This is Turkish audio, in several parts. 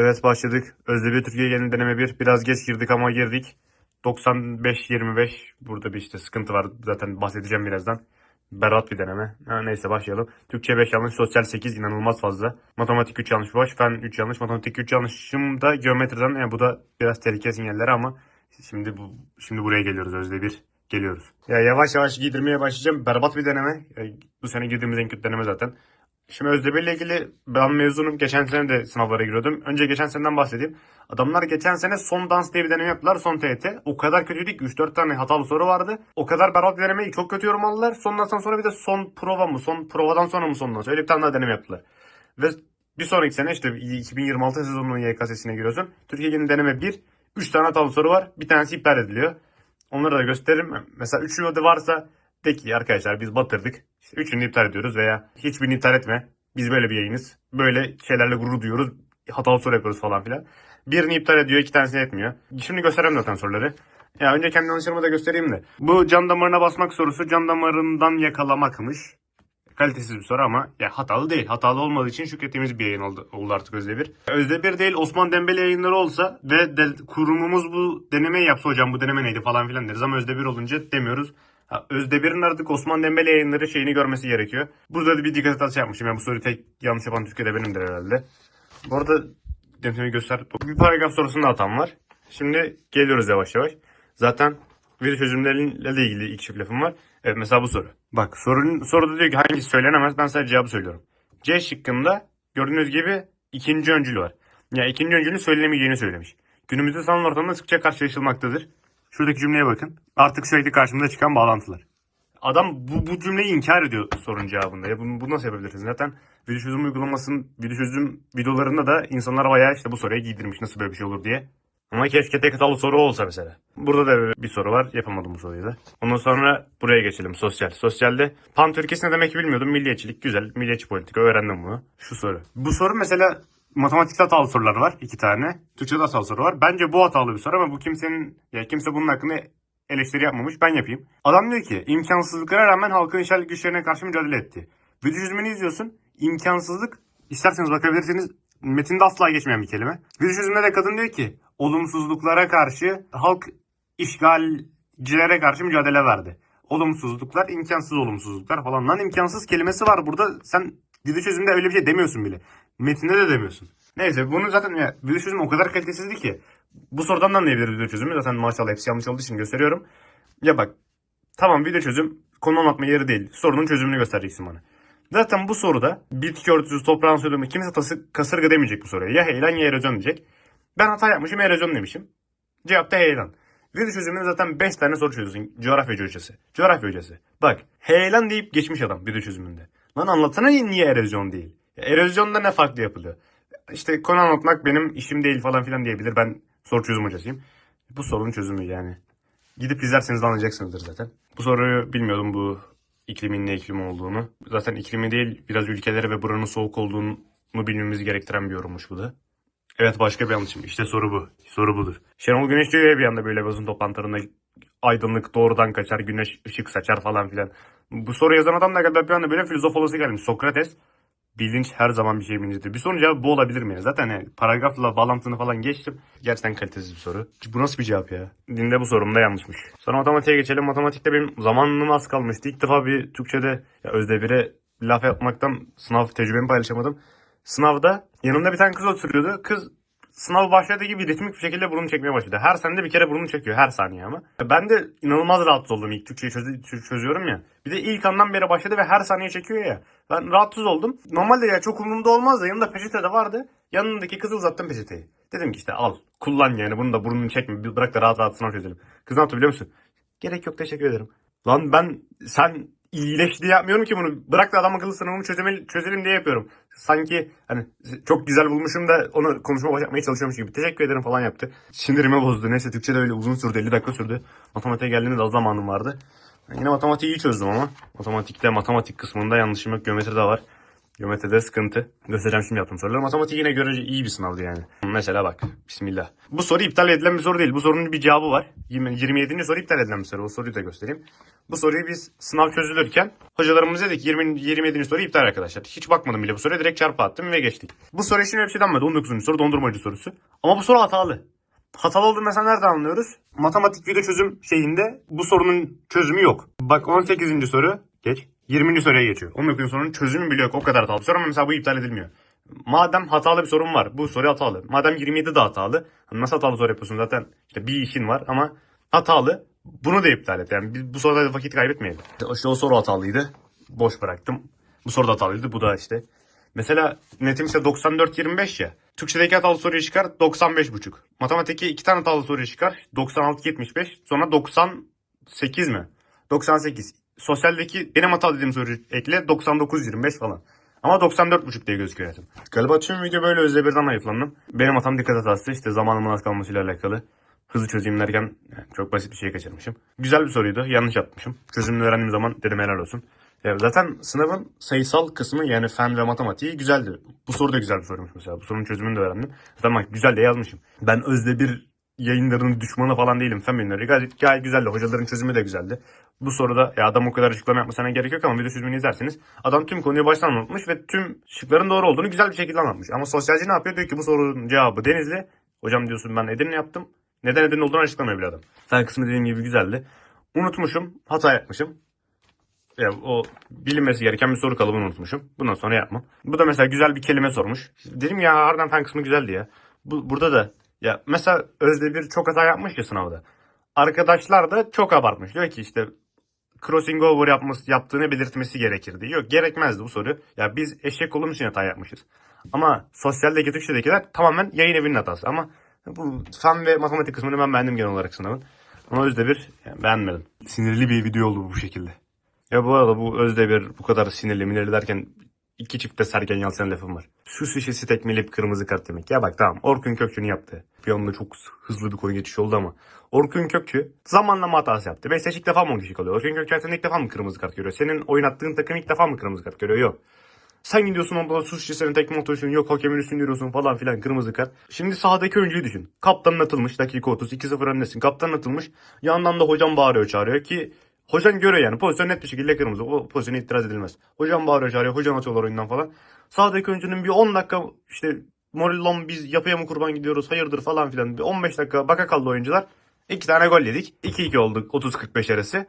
Evet başladık. Özdebi Türkiye Genel Deneme 1. Biraz geç girdik ama girdik. 95-25. Burada bir işte sıkıntı var. Zaten bahsedeceğim birazdan. Berbat bir deneme. Ha, neyse başlayalım. Türkçe 5 yanlış, sosyal 8 inanılmaz fazla. Matematik 3 yanlış boş, fen 3 yanlış, matematik 3 yanlışım da geometriden yani bu da biraz tehlike sinyalleri ama şimdi bu şimdi buraya geliyoruz Özde bir geliyoruz. Ya yavaş yavaş giydirmeye başlayacağım. Berbat bir deneme. Ya, bu sene girdiğimiz en kötü deneme zaten. Şimdi Özdemir ile ilgili ben mezunum. Geçen sene de sınavlara giriyordum. Önce geçen seneden bahsedeyim. Adamlar geçen sene son dans diye bir deneme yaptılar. Son TET. O kadar kötüydü ki 3-4 tane hatalı soru vardı. O kadar berbat bir denemeyi çok kötü yorum aldılar. Sondan sonra bir de son prova mı? Son provadan sonra mı sondan sonra? Öyle bir tane daha deneme yaptılar. Ve bir sonraki sene işte 2026 sezonunun YKS'sine giriyorsun. Türkiye Genel Deneme 1. 3 tane hatalı soru var. Bir tanesi iptal ediliyor. Onları da gösteririm. Mesela 3 yolu varsa de ki arkadaşlar biz batırdık. İşte üçünü iptal ediyoruz veya hiçbirini iptal etme. Biz böyle bir yayınız. Böyle şeylerle gurur duyuyoruz. Hatalı soru yapıyoruz falan filan. Birini iptal ediyor, iki tanesini etmiyor. Şimdi göstereyim zaten soruları. Ya önce kendi yanlışlarımı da göstereyim de. Bu can damarına basmak sorusu can damarından yakalamakmış. Kalitesiz bir soru ama ya hatalı değil. Hatalı olmadığı için şükrettiğimiz bir yayın oldu, oldu artık Özdebir. Özdebir değil Osman Dembele yayınları olsa ve de, kurumumuz bu denemeyi yapsa hocam bu deneme neydi falan filan deriz ama Özdebir olunca demiyoruz. Ha, Özdebir'in artık Osman Dembele yayınları şeyini görmesi gerekiyor. Burada da bir dikkat hatası yapmışım. Yani bu soruyu tek yanlış yapan Türkiye'de benimdir herhalde. Bu arada denemeyi göster. Bir paragraf sorusunda hatam var. Şimdi geliyoruz yavaş yavaş. Zaten veri çözümleriyle de ilgili iki çift lafım var. Evet mesela bu soru. Bak sorunun soruda diyor ki hangisi söylenemez ben sadece cevabı söylüyorum. C şıkkında gördüğünüz gibi ikinci öncül var. Ya ikinci öncülün söylenemeyeceğini söylemiş. Günümüzde sanal ortamda sıkça karşılaşılmaktadır. Şuradaki cümleye bakın. Artık sürekli karşımıza çıkan bağlantılar. Adam bu, bu cümleyi inkar ediyor sorunun cevabında. Ya bunu, bunu nasıl yapabilirsiniz? Zaten video çözüm uygulamasının video çözüm videolarında da insanlar bayağı işte bu soruya giydirmiş nasıl böyle bir şey olur diye. Ama keşke tek hatalı soru olsa mesela. Burada da bir soru var. Yapamadım bu soruyu da. Ondan sonra buraya geçelim. Sosyal. Sosyalde pan Türkiye'si ne demek bilmiyordum. Milliyetçilik güzel. Milliyetçi politika öğrendim bunu. Şu soru. Bu soru mesela matematikte hatalı sorular var. iki tane. Türkçe'de hatalı soru var. Bence bu hatalı bir soru ama bu kimsenin ya kimse bunun hakkında eleştiri yapmamış. Ben yapayım. Adam diyor ki imkansızlıklara rağmen halkın işgal güçlerine karşı mücadele etti. Video çözümünü izliyorsun. İmkansızlık isterseniz bakabilirsiniz. Metinde asla geçmeyen bir kelime. Video çözümünde de kadın diyor ki olumsuzluklara karşı halk işgalcilere karşı mücadele verdi. Olumsuzluklar, imkansız olumsuzluklar falan. Lan imkansız kelimesi var burada. Sen video çözümünde öyle bir şey demiyorsun bile. Metinde de demiyorsun. Neyse bunu zaten ya, video çözümü o kadar kalitesizdi ki. Bu sorudan da anlayabiliriz video çözümü. Zaten maşallah hepsi yanlış olduğu için gösteriyorum. Ya bak tamam video çözüm konu anlatma yeri değil. Sorunun çözümünü göstereceksin bana. Zaten bu soruda bitki örtüsü, toprağın söylemi kimse tası, kasırga demeyecek bu soruya. Ya heyelan ya erozyon diyecek. Ben hata yapmışım erozyon demişim. Cevap da heyelan. Video çözümünde zaten 5 tane soru çözüyorsun. Coğrafya hocası. Coğrafya hocası. Bak heyelan deyip geçmiş adam video çözümünde. Lan anlatsana niye erozyon değil? Ya, erozyonda ne farklı yapılıyor? İşte konu anlatmak benim işim değil falan filan diyebilir. Ben soru çözüm hocasıyım. Bu sorunun çözümü yani. Gidip izlerseniz anlayacaksınızdır zaten. Bu soruyu bilmiyordum bu iklimin ne iklim olduğunu. Zaten iklimi değil biraz ülkeleri ve buranın soğuk olduğunu bilmemiz gerektiren bir yorummuş bu da. Evet başka bir yanlışım. İşte soru bu. Soru budur. Şenol Güneş diyor ya bir anda böyle basın toplantılarında aydınlık doğrudan kaçar, güneş ışık saçar falan filan. Bu soru yazan adam da galiba bir anda böyle filozof olası gelmiş. Sokrates bilinç her zaman bir şey bilinçtir. Bir sorunun cevabı bu olabilir mi? Zaten yani paragrafla bağlantını falan geçtim. Gerçekten kalitesiz bir soru. Bu nasıl bir cevap ya? Dinde bu sorumda yanlışmış. Sonra matematiğe geçelim. Matematikte benim zamanım az kalmıştı. İlk defa bir Türkçe'de ya Özdebir'e laf yapmaktan sınav tecrübemi paylaşamadım. Sınavda yanımda bir tane kız oturuyordu. Kız sınav başladığı gibi ritmik bir şekilde burnunu çekmeye başladı. Her senede bir kere burnunu çekiyor. Her saniye ama. Ben de inanılmaz rahatsız oldum ilk Türkçeyi çöz- çö- çözüyorum ya. Bir de ilk andan beri başladı ve her saniye çekiyor ya. Ben rahatsız oldum. Normalde ya çok umurumda olmaz da yanımda peçete de vardı. Yanındaki kızı uzattım peçeteyi. Dedim ki işte al kullan yani bunu da burnunu çekme bırak da rahat rahat sınav çözelim. Kız ne yaptı biliyor musun? Gerek yok teşekkür ederim. Lan ben sen iyileş diye yapmıyorum ki bunu. Bırak da adam akıllı sınavımı çözemel, çözelim diye yapıyorum. Sanki hani çok güzel bulmuşum da onu konuşma yapmaya çalışıyormuş gibi. Teşekkür ederim falan yaptı. Sinirimi bozdu. Neyse Türkçe de öyle uzun sürdü. 50 dakika sürdü. Matematiğe geldiğinde az zamanım vardı. Yine matematiği iyi çözdüm ama. Matematikte matematik kısmında yanlışım yok. Geometri de var. Geometride sıkıntı. Göstereceğim şimdi yaptığım soruları. Matematik yine görece iyi bir sınavdı yani. Mesela bak. Bismillah. Bu soru iptal edilen bir soru değil. Bu sorunun bir cevabı var. 27. soru iptal edilen bir soru. O soruyu da göstereyim. Bu soruyu biz sınav çözülürken hocalarımız dedi ki 20, 27. soru iptal arkadaşlar. Hiç bakmadım bile bu soruya direkt çarpı attım ve geçtik. Bu soru için öyle bir denmedi. 19. soru dondurmacı sorusu. Ama bu soru hatalı. Hatalı olduğunu mesela nereden anlıyoruz? Matematik video çözüm şeyinde bu sorunun çözümü yok. Bak 18. soru geç. 20. soruya geçiyor. 19. sorunun çözümü bile yok. O kadar hatalı. Soru ama mesela bu iptal edilmiyor. Madem hatalı bir sorun var. Bu soru hatalı. Madem 27 de hatalı. Nasıl hatalı soru yapıyorsun zaten? işte bir işin var ama hatalı. Bunu da iptal et. Yani bu soruda vakit kaybetmeyelim. İşte o soru hatalıydı. Boş bıraktım. Bu soru da hatalıydı. Bu da işte. Mesela netim ise 94-25 ya. Türkçedeki hatalı soruyu çıkar 95,5. Matematikte iki tane hatalı soruyu çıkar 96-75. Sonra 98 mi? 98. Sosyaldeki benim hatalı dediğim soruyu ekle 99-25 falan. Ama 94,5 diye gözüküyor netim. Galiba tüm video böyle özde birden ayıflandım. Benim hatam dikkat hatası işte zamanımın az kalmasıyla alakalı. Hızlı çözeyim derken yani çok basit bir şey kaçırmışım. Güzel bir soruydu. Yanlış yapmışım. Çözümünü öğrendiğim zaman dedim helal olsun. Ya zaten sınavın sayısal kısmı yani fen ve matematiği güzeldi. Bu soru da güzel bir soruymuş mesela. Bu sorunun çözümünü de öğrendim. Zaten bak güzel de yazmışım. Ben özde bir yayınların düşmanı falan değilim. Fen bilimleri gayet, gayet güzeldi. Hocaların çözümü de güzeldi. Bu soruda ya adam o kadar açıklama yapmasına gerek yok ama video çözümünü izlerseniz adam tüm konuyu baştan anlatmış ve tüm şıkların doğru olduğunu güzel bir şekilde anlatmış. Ama sosyalci ne yapıyor? Diyor ki bu sorunun cevabı Denizli. Hocam diyorsun ben Edirne yaptım. Neden Edirne olduğunu açıklamıyor bile adam. Fen kısmı dediğim gibi güzeldi. Unutmuşum. Hata yapmışım. Ya o bilinmesi gereken bir soru kalıbını unutmuşum. Bundan sonra yapmam. Bu da mesela güzel bir kelime sormuş. Dedim ya harbiden fen kısmı güzeldi ya. Bu, burada da ya mesela Özde bir çok hata yapmış ya sınavda. Arkadaşlar da çok abartmış. Diyor ki işte crossing over yapması, yaptığını belirtmesi gerekirdi. Yok gerekmezdi bu soru. Ya biz eşek olduğumuz için hata yapmışız. Ama sosyaldeki Türkçedekiler tamamen yayın evinin hatası. Ama bu fen ve matematik kısmını ben beğendim genel olarak sınavın. Ama Özde bir yani beğenmedim. Sinirli bir video oldu bu şekilde. Ya bu arada bu Özde bir bu kadar sinirli minirli derken iki çifte Sergen Yalçın lafım var. Su şişesi tekmeleyip kırmızı kart demek. Ya bak tamam Orkun Kökçü'nün yaptı. Bir anda çok hızlı bir konu geçişi oldu ama. Orkun Kökçü zamanlama hatası yaptı. Beşiktaş ilk defa mı 10 kişi? Orkun Kökçü hayatında ilk defa mı kırmızı kart görüyor? Senin oynattığın takım ilk defa mı kırmızı kart görüyor? Yok. Sen gidiyorsun ondan su şişesinin tekme atıyorsun. Yok hakemin üstünü yürüyorsun falan filan kırmızı kart. Şimdi sahadaki oyuncuyu düşün. Kaptanın atılmış dakika 30 2-0 öndesin. Kaptanın atılmış. Yandan da hocam bağırıyor çağırıyor ki Hocam görüyor yani. Pozisyon net bir şekilde kırmızı. O pozisyona itiraz edilmez. Hocam bağırıyor çağırıyor. Hocam atıyorlar oyundan falan. Sağdaki oyuncunun bir 10 dakika işte Morillon biz yapıya mı kurban gidiyoruz hayırdır falan filan. Bir 15 dakika baka kaldı oyuncular. İki tane gol yedik. 2-2 olduk 30-45 arası.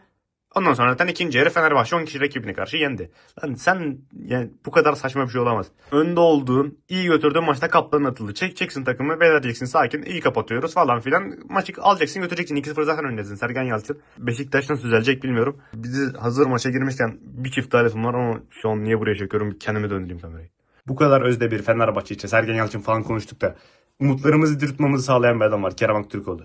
Ondan sonra zaten ikinci yarı Fenerbahçe 10 kişi rakibine karşı yendi. Lan sen yani bu kadar saçma bir şey olamaz. Önde olduğun, iyi götürdüğün maçta kaptanın atıldı. Çekeceksin takımı, vereceksin sakin, iyi kapatıyoruz falan filan. Maçı alacaksın götüreceksin. 2-0 zaten öndesin Sergen Yalçın. Beşiktaş nasıl düzelecek bilmiyorum. Bizi hazır maça girmişken bir çift lafım var ama şu an niye buraya çekiyorum? Kendime döndüreyim kamerayı. Bu kadar özde bir Fenerbahçe için Sergen Yalçın falan konuştuk da umutlarımızı diriltmemizi sağlayan bir adam var. Kerem Aktürkoğlu.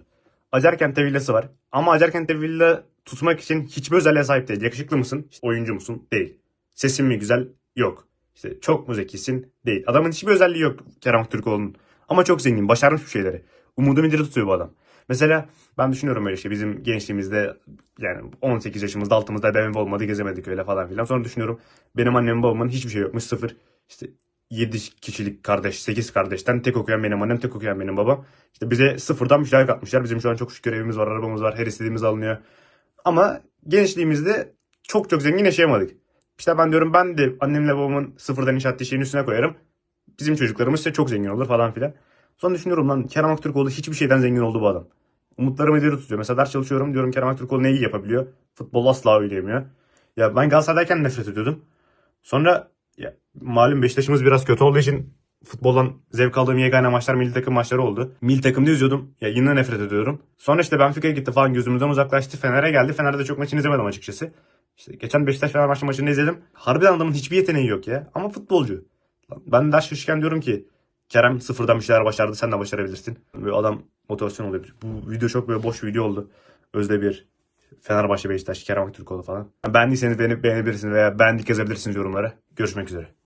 Acarkent'te villası var. Ama Acarkent'te villa tutmak için hiçbir özelliğe sahip değil. Yakışıklı mısın? İşte oyuncu musun? Değil. Sesin mi güzel? Yok. İşte çok mu zekisin? Değil. Adamın hiçbir özelliği yok Kerem Aktürkoğlu'nun. Ama çok zengin. Başarmış bir şeyleri. Umudumu diri tutuyor bu adam. Mesela ben düşünüyorum böyle şey bizim gençliğimizde yani 18 yaşımızda altımızda BMW olmadı gezemedik öyle falan filan. Sonra düşünüyorum benim annem babamın hiçbir şey yokmuş sıfır. İşte 7 kişilik kardeş 8 kardeşten tek okuyan benim annem tek okuyan benim babam. İşte bize sıfırdan bir şeyler katmışlar. Bizim şu an çok şükür evimiz var arabamız var her istediğimiz alınıyor. Ama gençliğimizde çok çok zengin yaşayamadık. İşte ben diyorum ben de annemle babamın sıfırdan inşa ettiği şeyin üstüne koyarım. Bizim çocuklarımız işte çok zengin olur falan filan. Sonra düşünüyorum lan Kerem Aktürkoğlu hiçbir şeyden zengin oldu bu adam. Umutlarımı ileri tutuyor. Mesela ders çalışıyorum diyorum Kerem Aktürkoğlu ne iyi yapabiliyor. Futbol asla oynayamıyor. Ya ben Galatasaray'dayken nefret ediyordum. Sonra ya, malum Beşiktaş'ımız biraz kötü olduğu için futboldan zevk aldığım yegane maçlar milli takım maçları oldu. Milli takımda izliyordum. Ya yine nefret ediyorum. Sonra işte Benfica'ya gitti falan gözümüzden uzaklaştı. Fener'e geldi. Fener'de çok maçını izlemedim açıkçası. İşte geçen Beşiktaş Fenerbahçe maçını izledim. Harbiden adamın hiçbir yeteneği yok ya. Ama futbolcu. Ben ders çalışırken diyorum ki Kerem sıfırdan bir şeyler başardı sen de başarabilirsin. Böyle adam motivasyon oluyor. Bu video çok böyle boş video oldu. Özde bir Fenerbahçe Beşiktaş Kerem Aktürkoğlu falan. Beğendiyseniz beğenip beğenebilirsiniz veya beğendik yazabilirsiniz yorumlara. Görüşmek üzere.